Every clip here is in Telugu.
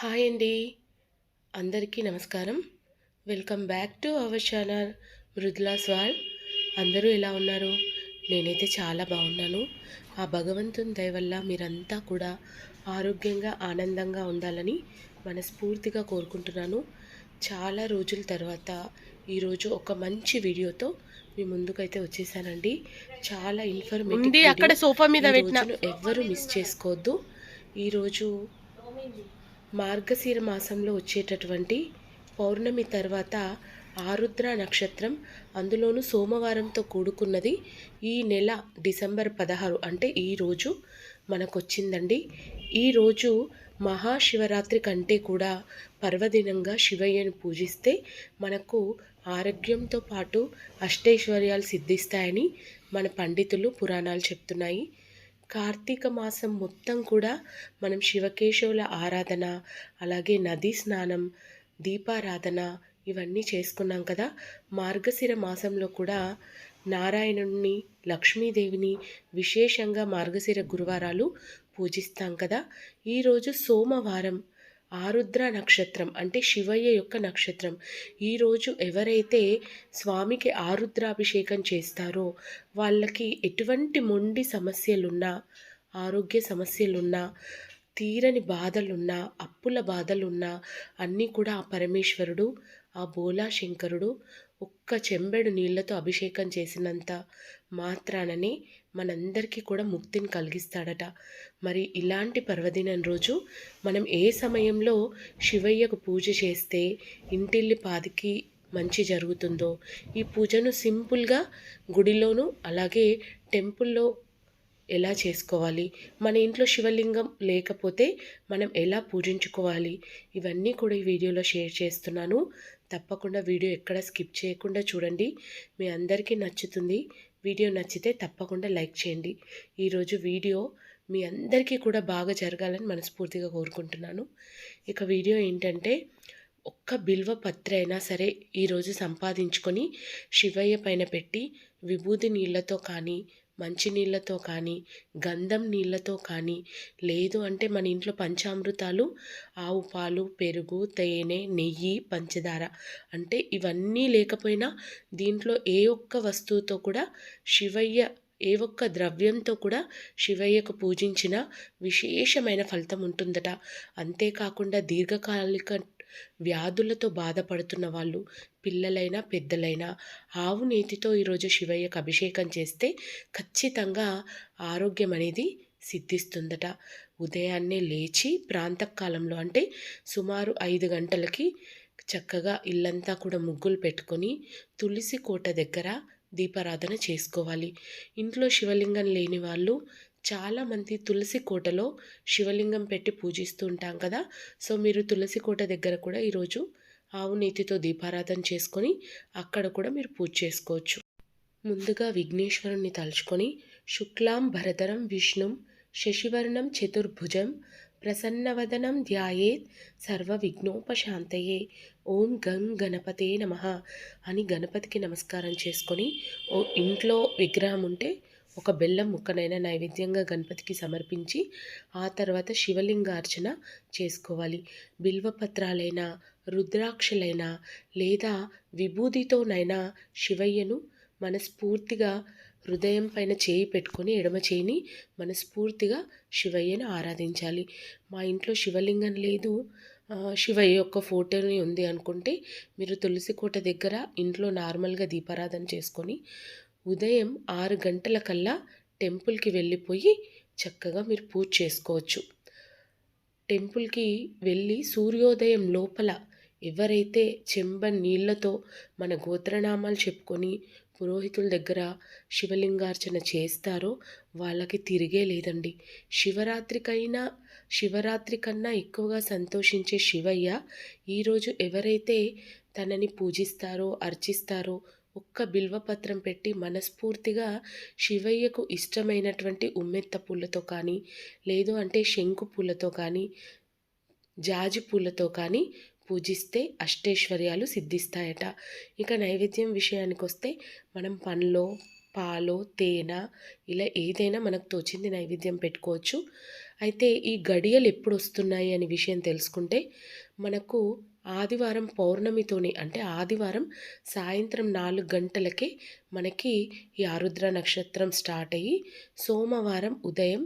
హాయ్ అండి. అందరికీ నమస్కారం. Welcome back to our channel Mridula స్వాల్. అందరూ ఎలా ఉన్నారు? నేనైతే చాలా బాగున్నాను. ఆ భగవంతుని దయ వల్ల మీరంతా కూడా ఆరోగ్యంగా ఆనందంగా ఉండాలని మనస్ఫూర్తిగా కోరుకుంటున్నాను. చాలా రోజుల తర్వాత ఈరోజు ఒక మంచి వీడియోతో మీ ముందుకైతే వచ్చేసానండి. చాలా ఇన్ఫర్మేటివ్ అక్కడ సోఫా మీద ఎవ్వరూ మిస్ చేసుకోవద్దు. ఈరోజు మార్గశిర మాసంలో వచ్చేటటువంటి పౌర్ణమి తర్వాత ఆరుద్ర నక్షత్రం అందులోనూ సోమవారంతో కూడుకున్నది ఈ నెల డిసెంబర్ పదహారు అంటే ఈరోజు మనకు వచ్చిందండి ఈరోజు మహాశివరాత్రి కంటే కూడా పర్వదినంగా శివయ్యను పూజిస్తే మనకు ఆరోగ్యంతో పాటు అష్టైశ్వర్యాలు సిద్ధిస్తాయని మన పండితులు పురాణాలు చెప్తున్నాయి. కార్తీక మాసం మొత్తం కూడా మనం శివకేశవుల ఆరాధన అలాగే నదీ స్నానం దీపారాధన ఇవన్నీ చేసుకున్నాం కదా. మార్గశిర మాసంలో కూడా నారాయణుడిని లక్ష్మీదేవిని విశేషంగా మార్గశిర గురువారాలు పూజిస్తాం కదా. ఈరోజు సోమవారం ఆరుద్ర నక్షత్రం అంటే శివయ్య యొక్క నక్షత్రం. ఈరోజు ఎవరైతే స్వామికి ఆరుద్రాభిషేకం చేస్తారో వాళ్ళకి ఎటువంటి మొండి సమస్యలున్నా ఆరోగ్య సమస్యలున్నా తీరని బాధలున్నా అప్పుల బాధలున్నా అన్నీ కూడా ఆ పరమేశ్వరుడు ఆ బోలా శంకరుడు ఒక్క చెంబెడు నీళ్ళతో అభిషేకం చేసినంత మాత్రాననే మనందరికీ కూడా ముక్తిని కలిగిస్తాడట. మరి ఇలాంటి పర్వదినం రోజు మనం ఏ సమయంలో శివయ్యకు పూజ చేస్తే ఇంటిల్లి పాదికి మంచి జరుగుతుందో? ఈ పూజను సింపుల్గా గుడిలోను అలాగే టెంపుల్లో ఎలా చేసుకోవాలి? మన ఇంట్లో శివలింగం లేకపోతే మనం ఎలా పూజించుకోవాలి? ఇవన్నీ కూడా ఈ వీడియోలో షేర్ చేస్తున్నాను. తప్పకుండా వీడియో ఎక్కడ స్కిప్ చేయకుండా చూడండి. మీ అందరికీ నచ్చుతుంది. వీడియో నచ్చితే తప్పకుండా లైక్ చేయండి. ఈరోజు వీడియో మీ అందరికీ కూడా బాగా జరగాలని మనస్ఫూర్తిగా కోరుకుంటున్నాను. ఇక వీడియో ఏంటంటే ఒక్క బిల్వ పత్ర అయినా సరే ఈరోజు సంపాదించుకొని శివయ్య పైన పెట్టి విభూతి నీళ్ళతో కానీ మంచి నీళ్ళతో కానీ గంధం నీళ్ళతో కానీ లేదు అంటే మన ఇంట్లో పంచామృతాలు ఆవు పాలు పెరుగు తేనె నెయ్యి పంచదార అంటే ఇవన్నీ లేకపోయినా దీంట్లో ఏ ఒక్క వస్తువుతో కూడా శివయ్య ఏ ఒక్క ద్రవ్యంతో కూడా శివయ్యకు పూజించిన విశేషమైన ఫలితం ఉంటుందట. అంతేకాకుండా దీర్ఘకాలిక వ్యాధులతో బాధపడుతున్న వాళ్ళు పిల్లలైనా పెద్దలైనా ఆవు నేతితో ఈరోజు శివయ్యకు అభిషేకం చేస్తే ఖచ్చితంగా ఆరోగ్యం అనేది సిద్ధిస్తుందట. ఉదయాన్నే లేచి ప్రాంతకాలంలో అంటే సుమారు ఐదు గంటలకి చక్కగా ఇల్లంతా కూడా ముగ్గులు పెట్టుకొని తులసి కోట దగ్గర దీపారాధన చేసుకోవాలి. ఇంట్లో శివలింగం లేని వాళ్ళు చాలామంది తులసి కోటలో శివలింగం పెట్టి పూజిస్తూ ఉంటాం కదా. సో మీరు తులసి కోట దగ్గర కూడా ఈరోజు ఆవు నీతితో దీపారాధన చేసుకొని అక్కడ కూడా మీరు పూజ చేసుకోవచ్చు. ముందుగా విఘ్నేశ్వరుణ్ణి తలుచుకొని శుక్లాం భరతరం విష్ణుం శశివర్ణం చతుర్భుజం ప్రసన్నవదనం ధ్యాయేత్ సర్వ విఘ్నోపశాంతయే ఓం గం గణపతే నమ అని గణపతికి నమస్కారం చేసుకొని ఓ ఇంట్లో విగ్రహం ఉంటే ఒక బెల్లం ముక్కనైనా నైవేద్యంగా గణపతికి సమర్పించి ఆ తర్వాత శివలింగార్చన చేసుకోవాలి. బిల్వపత్రాలైనా రుద్రాక్షలైనా లేదా విభూతితోనైనా శివయ్యను మనస్ఫూర్తిగా హృదయం పైన చేయి పెట్టుకొని ఎడమ చేయిని మనస్ఫూర్తిగా శివయ్యను ఆరాధించాలి. మా ఇంట్లో శివలింగం లేదు. శివయ్య యొక్క ఫోటోని ఉంది అనుకుంటే మీరు తులసి కోట దగ్గర ఇంట్లో నార్మల్గా దీపారాధన చేసుకొని ఉదయం ఆరు గంటల కల్లా టెంపుల్కి వెళ్ళిపోయి చక్కగా మీరు పూజ చేసుకోవచ్చు. టెంపుల్కి వెళ్ళి సూర్యోదయం లోపల ఎవరైతే చెంబ నీళ్ళతో మన గోత్రనామాలు చెప్పుకొని పురోహితుల దగ్గర శివలింగార్చన చేస్తారో వాళ్ళకి తిరిగే లేదండి. శివరాత్రికైనా శివరాత్రి కన్నా ఎక్కువగా సంతోషించే శివయ్య ఈరోజు ఎవరైతే తనని పూజిస్తారో అర్చిస్తారో ఒక్క బిల్వపత్రం పెట్టి మనస్ఫూర్తిగా శివయ్యకు ఇష్టమైనటువంటి ఉమ్మెత్త పూలతో కానీ లేదు అంటే శంకు పూలతో కానీ జాజి పూలతో కానీ పూజిస్తే అష్టైశ్వర్యాలు సిద్ధిస్తాయట. ఇక నైవేద్యం విషయానికి వస్తే మనం పండ్లో పాలో తేనె ఇలా ఏదైనా మనకు తోచింది నైవేద్యం పెట్టుకోవచ్చు. అయితే ఈ గడియలు ఎప్పుడు వస్తున్నాయి అనే విషయం తెలుసుకుంటే మనకు ఆదివారం పౌర్ణమితోనే అంటే ఆదివారం సాయంత్రం నాలుగు గంటలకే మనకి ఈ ఆరుద్ర నక్షత్రం స్టార్ట్ అయ్యి సోమవారం ఉదయం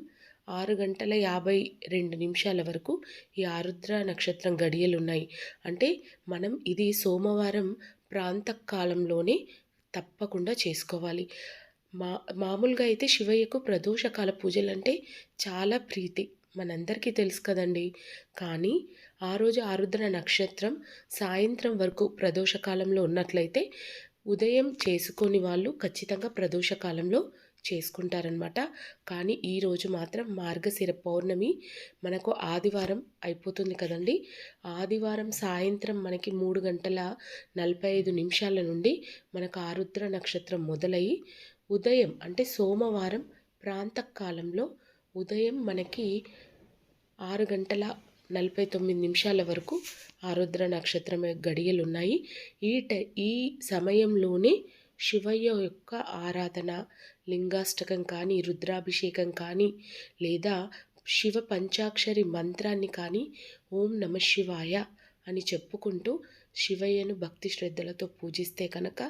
ఆరు గంటల యాభై రెండు నిమిషాల వరకు ఈ ఆరుద్ర నక్షత్రం గడియలు ఉన్నాయి అంటే మనం ఇది సోమవారం ప్రాంత కాలంలోనే తప్పకుండా చేసుకోవాలి. మా మామూలుగా అయితే శివయ్యకు ప్రదోషకాల పూజలు అంటే చాలా ప్రీతి. మనందరికీ తెలుసు కదండి. కానీ ఆ రోజు ఆరుద్ర నక్షత్రం సాయంత్రం వరకు ప్రదోషకాలంలో ఉన్నట్లయితే ఉదయం చేసుకొని వాళ్ళు ఖచ్చితంగా ప్రదోషకాలంలో చేసుకుంటారనమాట కానీ ఈరోజు మాత్రం మార్గశిర పౌర్ణమి మనకు ఆదివారం అయిపోతుంది కదండి. ఆదివారం సాయంత్రం మనకి మూడు గంటల నలభై ఐదు నిమిషాల నుండి మనకు ఆరుద్ర నక్షత్రం మొదలయ్యి ఉదయం అంటే సోమవారం ప్రాంతకాలంలో ఉదయం మనకి ఆరు గంటల నలభై తొమ్మిది నిమిషాల వరకు ఆరుద్ర నక్షత్రం గడియలు ఉన్నాయి ఈ టై ఈ సమయంలోనే శివయ్య యొక్క ఆరాధన లింగాష్టకం కానీ రుద్రాభిషేకం కానీ లేదా శివ పంచాక్షరి మంత్రాన్ని కానీ ఓం నమ శివాయ అని చెప్పుకుంటూ శివయ్యను భక్తి శ్రద్ధలతో పూజిస్తే కనుక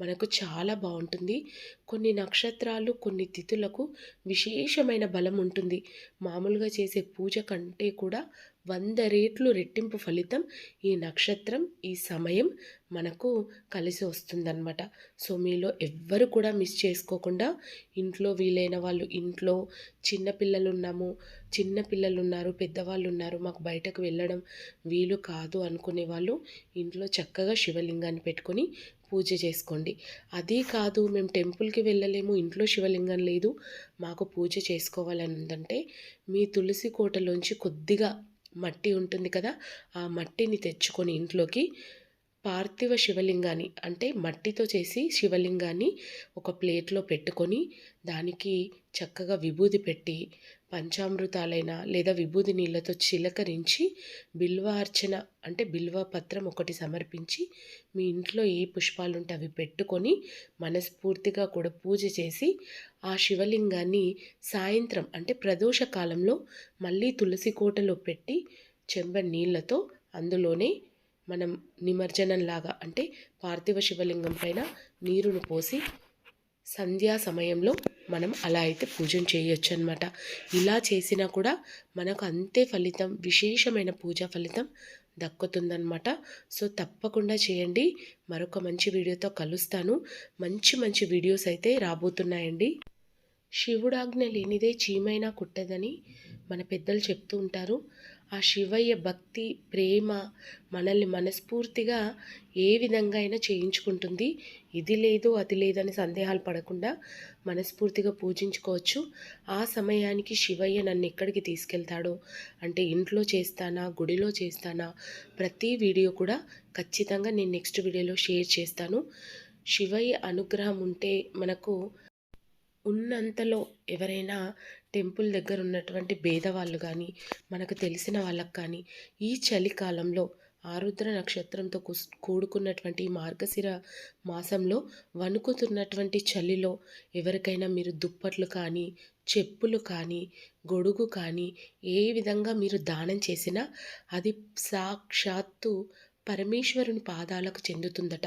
మనకు చాలా బాగుంటుంది. కొన్ని నక్షత్రాలు కొన్ని తిథులకు విశేషమైన బలం ఉంటుంది. మామూలుగా చేసే పూజ కంటే కూడా వంద రేట్లు రెట్టింపు ఫలితం ఈ నక్షత్రం ఈ సమయం మనకు కలిసి వస్తుందన్నమాట. సో మీలో ఎవ్వరు కూడా మిస్ చేసుకోకుండా ఇంట్లో వీలైన వాళ్ళు ఇంట్లో చిన్నపిల్లలు ఉన్నాము చిన్న పిల్లలు ఉన్నారు పెద్దవాళ్ళు ఉన్నారు మాకు బయటకు వెళ్ళడం వీలు కాదు అనుకునే వాళ్ళు ఇంట్లో చక్కగా శివలింగాన్ని పెట్టుకొని పూజ చేసుకోండి. అది కాదు మేము టెంపుల్కి వెళ్ళలేము ఇంట్లో శివలింగం లేదు. మాకు పూజ చేసుకోవాలని ఉందంటే మీ తులసి కోటలోంచి కొద్దిగా మట్టి ఉంటుంది కదా ఆ మట్టిని తెచ్చుకొని ఇంట్లోకి పార్థివ శివలింగాన్ని అంటే మట్టితో చేసి శివలింగాన్ని ఒక ప్లేట్లో పెట్టుకొని దానికి చక్కగా విభూది పెట్టి పంచామృతాలైన లేదా విభూది నీళ్ళతో చిలకరించి బిల్వార్చన అంటే బిల్వ పత్రం ఒకటి సమర్పించి మీ ఇంట్లో ఏ పుష్పాలు ఉంటే అవి పెట్టుకొని మనస్ఫూర్తిగా కూడా పూజ చేసి ఆ శివలింగాన్ని సాయంత్రం అంటే ప్రదోష కాలంలో మళ్ళీ తులసి కోటలో పెట్టి చెంబ నీళ్ళతో అందులోనే మనం నిమజ్జనంలాగా అంటే పార్థివ శివలింగం పైన నీరును పోసి సంధ్యా సమయంలో మనం అలా అయితే పూజను చేయొచ్చు అనమాట ఇలా చేసినా కూడా మనకు అంతే ఫలితం విశేషమైన పూజా ఫలితం దక్కుతుందనమాట సో తప్పకుండా చేయండి. మరొక మంచి వీడియోతో కలుస్తాను. మంచి మంచి వీడియోస్ అయితే రాబోతున్నాయండి. శివుడాజ్ఞ లేనిదే చీమైనా కుట్టదని మన పెద్దలు చెప్తూ ఉంటారు. ఆ శివయ్య భక్తి ప్రేమ మనల్ని మనస్ఫూర్తిగా ఏ విధంగా అయినా చేయించుకుంటుంది. ఇది లేదు అది లేదని సందేహాలు పడకుండా మనస్ఫూర్తిగా పూజించుకోవచ్చు. ఆ సమయానికి శివయ్య నన్ను ఎక్కడికి తీసుకెళ్తాడో అంటే ఇంట్లో చేస్తానా గుడిలో చేస్తానా ప్రతి వీడియో కూడా ఖచ్చితంగా నేను నెక్స్ట్ వీడియోలో షేర్ చేస్తాను. శివయ్య అనుగ్రహం ఉంటే మనకు ఉన్నంతలో ఎవరైనా టెంపుల్ దగ్గర ఉన్నటువంటి భేదవాళ్ళు కానీ మనకు తెలిసిన వాళ్ళకు కానీ ఈ చలికాలంలో ఆరుద్ర నక్షత్రంతో కూడుకున్నటువంటి మార్గశిర మాసంలో వణుకుతున్నటువంటి చలిలో ఎవరికైనా మీరు దుప్పట్లు కానీ చెప్పులు కానీ గొడుగు కానీ ఏ విధంగా మీరు దానం చేసినా అది సాక్షాత్తు పరమేశ్వరుని పాదాలకు చెందుతుందట.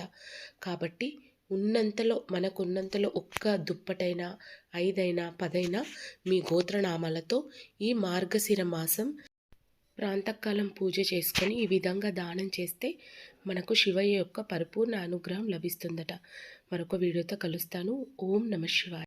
కాబట్టి ఉన్నంతలో మనకున్నంతలో ఒక్క దుప్పటైనా ఐదైనా పదైనా మీ గోత్రనామాలతో ఈ మార్గశిర మాసం ప్రాంతకాలం పూజ చేసుకొని ఈ విధంగా దానం చేస్తే మనకు శివయ్య యొక్క పరిపూర్ణ అనుగ్రహం లభిస్తుందట. మరొక వీడియోతో కలుస్తాను. ఓం నమ శివాయ.